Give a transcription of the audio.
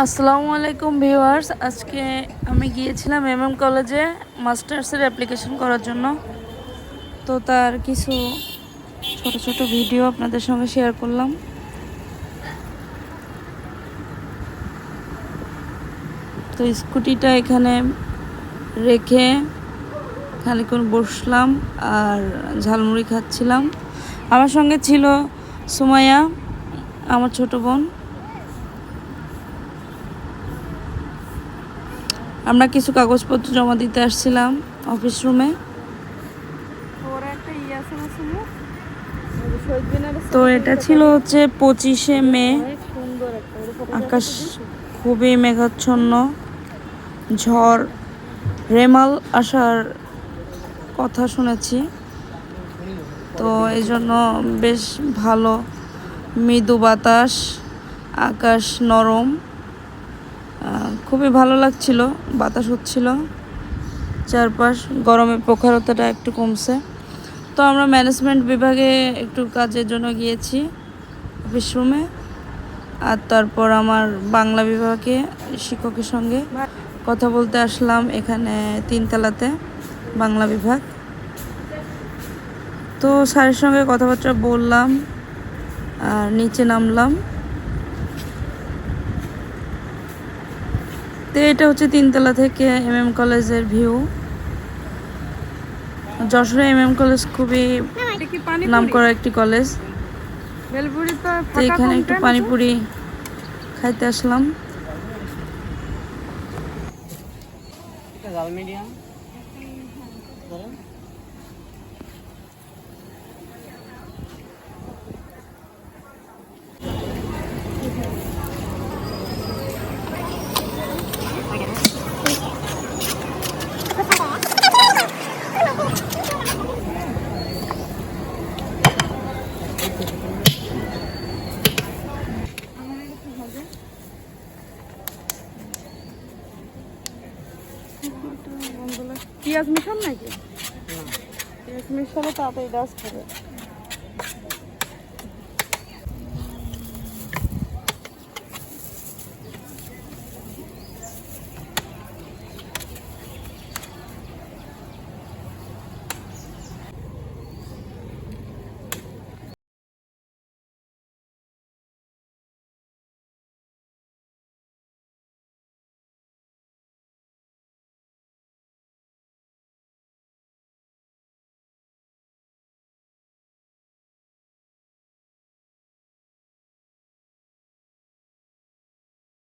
আসসালামু আলাইকুম ভিউয়ার্স। আজকে আমি গিয়েছিলাম এম এম কলেজে মাস্টার্সের অ্যাপ্লিকেশন করার জন্য। তো তার কিছু ছোট ছোট ভিডিও আপনাদের সঙ্গে শেয়ার করলাম। তো স্কুটিটা এখানে রেখে খানিক্ষণ বসলাম আর ঝালমুড়ি খাচ্ছিলাম। আমার সঙ্গে ছিল সুমাইয়া, আমার ছোট বোন। আমরা কিছু কাগজপত্র জমা দিতে আসছিলাম অফিস রুমে তো এটা ছিল হচ্ছে পঁচিশে মে। আকাশ খুবই মেঘাচ্ছন্ন। ঝড় রেমাল আসার কথা শুনেছি। তো এই জন্য বেশ ভালো। মৃদু বাতাস আকাশ নরম। খুবই ভালো লাগছিল, বাতাস হচ্ছিল। চারপাশ গরমে প্রখরতাটা একটু কমছে। তো আমরা ম্যানেজমেন্ট বিভাগে একটু কাজের জন্য গিয়েছি অফিস রুমে আর তারপর আমার বাংলা বিভাগে শিক্ষকের সঙ্গে কথা বলতে আসলাম এখানে তিনতলাতে, বাংলা বিভাগ। তো স্যারের সঙ্গে কথাবার্তা বললাম, আর নিচে নামলাম। তো এটা হচ্ছে তিনতলা থেকে এম এম কলেজের ভিউ। যশোরে এম এম কলেজ খুবই নাম করা একটি কলেজ। তো এখানে একটু পানিপুরি খাইতে আসলাম। পিঁয়াজ মিশান নাকি? পিঁয়াজ মিশালে তাড়াতাড়ি ডাস্ট হবে।